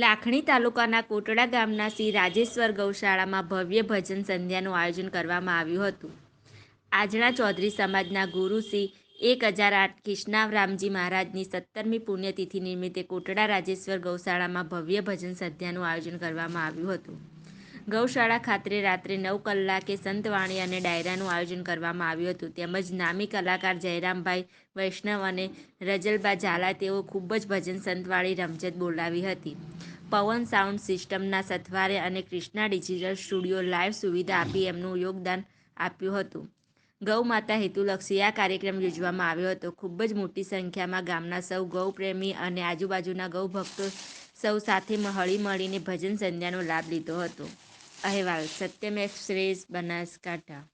લાખણી તાલુકાના કોટડા ગામના શ્રી રાજેશ્વર ગૌશાળામાં ભવ્ય ભજન સંધ્યાનું આયોજન કરવામાં આવ્યું હતું. આજના ચૌધરી સમાજના ગુરુ શ્રી એક હજાર આઠ કિષ્ણાવ રામજી મહારાજની સત્તરમી પુણ્યતિથિ નિમિત્તે કોટડા રાજેશ્વર ગૌશાળામાં ભવ્ય ભજન સંધ્યાનું આયોજન કરવામાં આવ્યું હતું. ગૌશાળા ખાતે રાત્રે નવ કલાકે સંતવાણી અને ડાયરાનું આયોજન કરવામાં આવ્યું હતું. તેમજ નામી કલાકાર જયરામભાઈ વૈષ્ણવ અને રજલબા ઝાલા તેઓ ખૂબ જ ભજન સંતવાળી રમઝટ બોલાવી હતી. પવન સાઉન્ડ સિસ્ટમના સથવારે અને ક્રિષ્ના ડિજિટલ સ્ટુડિયો લાઇવ સુવિધા આપી એમનું યોગદાન આપ્યું હતું. ગૌ માતા હેતુલક્ષી આ કાર્યક્રમ યોજવામાં આવ્યો હતો. ખૂબ જ મોટી સંખ્યામાં ગામના સૌ ગૌપ્રેમી અને આજુબાજુના ગૌ ભક્તો સૌ સાથે હળી મળીને ભજન સંધ્યાનો લાભ લીધો હતો. અહેવાલ સત્યમ શ્રેષ બનાસકાંઠા.